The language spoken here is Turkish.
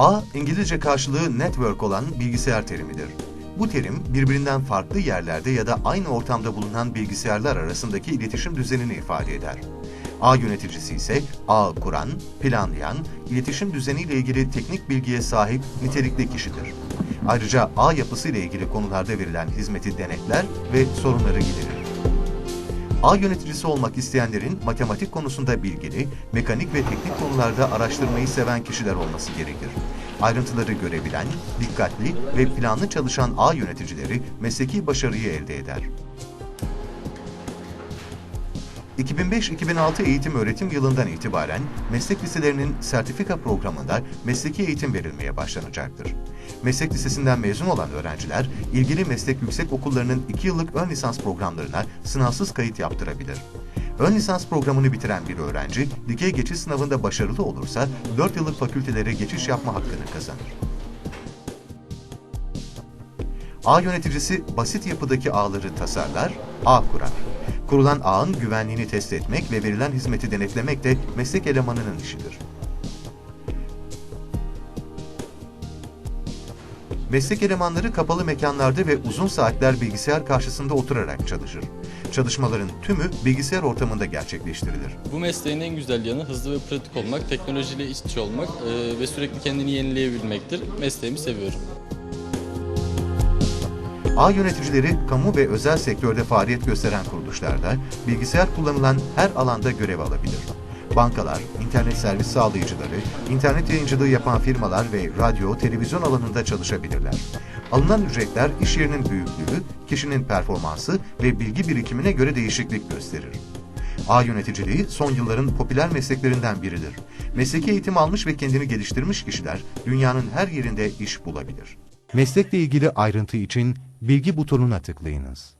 A, İngilizce karşılığı network olan bilgisayar terimidir. Bu terim birbirinden farklı yerlerde ya da aynı ortamda bulunan bilgisayarlar arasındaki iletişim düzenini ifade eder. A yöneticisi ise ağ kuran, planlayan, iletişim düzeniyle ilgili teknik bilgiye sahip nitelikli kişidir. Ayrıca ağ yapısı ile ilgili konularda verilen hizmeti denetler ve sorunları giderir. Ağ yöneticisi olmak isteyenlerin matematik konusunda bilgili, mekanik ve teknik konularda araştırmayı seven kişiler olması gerekir. Ayrıntıları görebilen, dikkatli ve planlı çalışan ağ yöneticileri mesleki başarıyı elde eder. 2005-2006 eğitim öğretim yılından itibaren meslek liselerinin sertifika programında mesleki eğitim verilmeye başlanacaktır. Meslek lisesinden mezun olan öğrenciler, ilgili meslek yüksek okullarının 2 yıllık ön lisans programlarına sınavsız kayıt yaptırabilir. Ön lisans programını bitiren bir öğrenci, dikey geçiş sınavında başarılı olursa 4 yıllık fakültelere geçiş yapma hakkını kazanır. Ağ yöneticisi basit yapıdaki ağları tasarlar, ağ kurar. Kurulan ağın güvenliğini test etmek ve verilen hizmeti denetlemek de meslek elemanının işidir. Meslek elemanları kapalı mekanlarda ve uzun saatler bilgisayar karşısında oturarak çalışır. Çalışmaların tümü bilgisayar ortamında gerçekleştirilir. Bu mesleğin en güzel yanı hızlı ve pratik olmak, teknolojiyle iç içe olmak e, ve sürekli kendini yenileyebilmektir. Mesleğimi seviyorum. Ağ yöneticileri kamu ve özel sektörde faaliyet gösteren kuruluşlarda bilgisayar kullanılan her alanda görev alabilir. Bankalar, internet servis sağlayıcıları, internet yayıncılığı yapan firmalar ve radyo, televizyon alanında çalışabilirler. Alınan ücretler iş yerinin büyüklüğü, kişinin performansı ve bilgi birikimine göre değişiklik gösterir. Ağ yöneticiliği son yılların popüler mesleklerinden biridir. Mesleki eğitim almış ve kendini geliştirmiş kişiler dünyanın her yerinde iş bulabilir. Meslekle ilgili ayrıntı için bilgi butonuna tıklayınız.